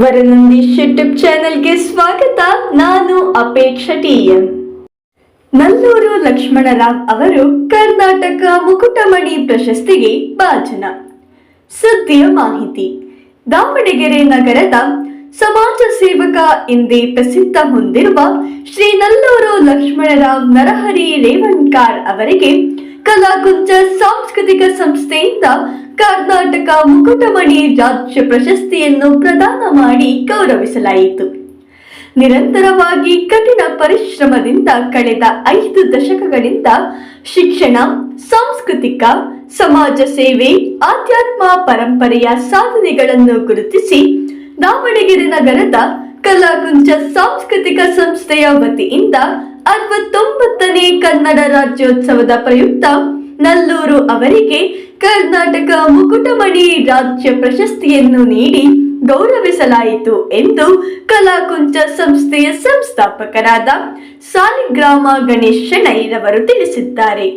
ವರನಂದೀಶ್ YouTube ಚಾನೆಲ್ಗೆ ಸ್ವಾಗತ. ನಾನು ಅಪೇಕ್ಷ ಟಿಎಂ ನಲ್ಲೂರು ಲಕ್ಷ್ಮಣರಾವ್ ಅವರು ಕರ್ನಾಟಕ ಮುಕುಟಮಣಿ ಪ್ರಶಸ್ತಿಗೆ ಭಾಜನ. ಸುದ್ದಿಯ ಮಾಹಿತಿ. ದಾವಣಗೆರೆ ನಗರದ ಸಮಾಜ ಸೇವಕ ಎಂದೇ ಪ್ರಸಿದ್ಧ ಹೊಂದಿರುವ ಶ್ರೀ ನಲ್ಲೂರು ಲಕ್ಷ್ಮಣರಾವ್ ನರಹರಿ ರೇವಣ್ಕಾರ್ ಅವರಿಗೆ ಕಲಾಕುಂಚ ಸಾಂಸ್ಕೃತಿಕ ಸಂಸ್ಥೆಯಿಂದ ಕರ್ನಾಟಕ ಮುಕುಟಮಣಿ ರಾಜ್ಯ ಪ್ರಶಸ್ತಿಯನ್ನು ಪ್ರದಾನ ಮಾಡಿ ಗೌರವಿಸಲಾಯಿತು. ನಿರಂತರವಾಗಿ ಕಠಿಣ ಪರಿಶ್ರಮದಿಂದ ಕಳೆದ ಐದು ದಶಕಗಳಿಂದ ಶಿಕ್ಷಣ, ಸಾಂಸ್ಕೃತಿಕ, ಸಮಾಜ ಸೇವೆ, ಆಧ್ಯಾತ್ಮ ಪರಂಪರೆಯ ಸಾಧನೆಗಳನ್ನು ಗುರುತಿಸಿ ದಾವಣಗೆರೆ ನಗರದ ಕಲಾಕುಂಚ ಸಾಂಸ್ಕೃತಿಕ ಸಂಸ್ಥೆಯ ವತಿಯಿಂದ ಅರವತ್ತೊಂಬತ್ತನೇ ಕನ್ನಡ ರಾಜ್ಯೋತ್ಸವದ ಪ್ರಯುಕ್ತ ನಲ್ಲೂರು ಅವರಿಗೆ ಕರ್ನಾಟಕ ಮುಕುಟಮಣಿ ರಾಜ್ಯ ಪ್ರಶಸ್ತಿಯನ್ನು ನೀಡಿ ಗೌರವಿಸಲಾಯಿತು ಎಂದು ಕಲಾಕುಂಚ ಸಂಸ್ಥೆಯ ಸಂಸ್ಥಾಪಕರಾದ ಸಾಲಿಗ್ರಾಮ ಗಣೇಶ್ ಶೆಣೈರವರು ತಿಳಿಸಿದ್ದಾರೆ.